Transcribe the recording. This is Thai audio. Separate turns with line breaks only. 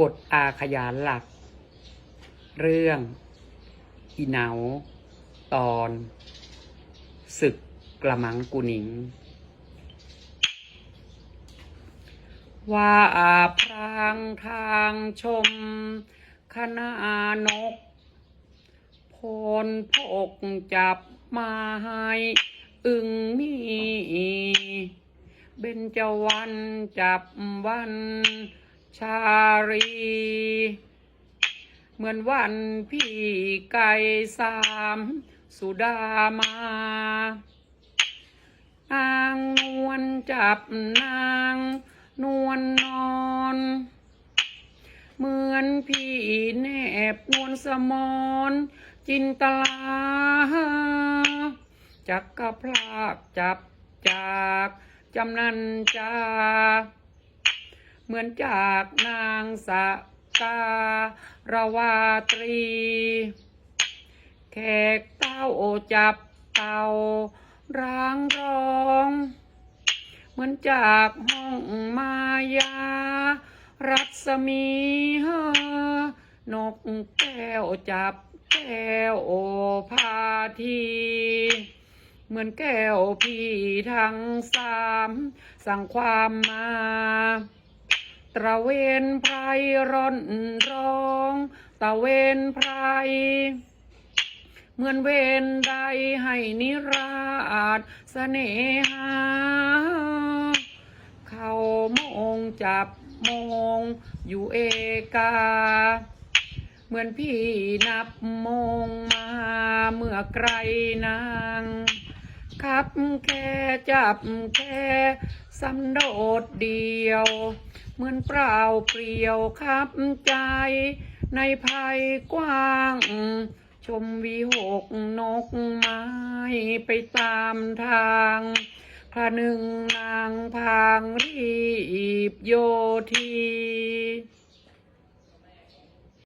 บทอาขยานหลัก เรื่อง อีเหนาตอน ศึกกระมังกุนิง ว่าอาพรางทางชม คณะนกพลพกจับมาให้อึงมีเบญจวรรณจับวัน ชารี เหมือนวันพี่ไก่สามสุดามานางนวลจับนางนวลนอน เหมือนพี่แนบนวลสมอนจินตลาจักกระพลากจับจากจำนันจา เหมือนจากนางสะการวาตรี แขกเต้าจับเต่าร้างร้อง เหมือนจากห้องมายา รัศมีเฮนกแก้วจับแก้วโอภาทีเหมือนแก้วพี่ทั้งสาม สั่งความมา ตระเวนไพรร่อนร้องตะเวนไพรเหมือนเวนใดให้นิราชเสน่หา เขามองจับมองอยู่เอกา เหมือนพี่นับมองมาเมื่อไกลนาง ขับแค่จับแค่สันโดดเดียว เหมือนเปล่าเปลี่ยวขับใจ ในภัยกว้าง ชมวิหกนกไม้ไปตามทางพระหนึ่งนางพางรีบโยที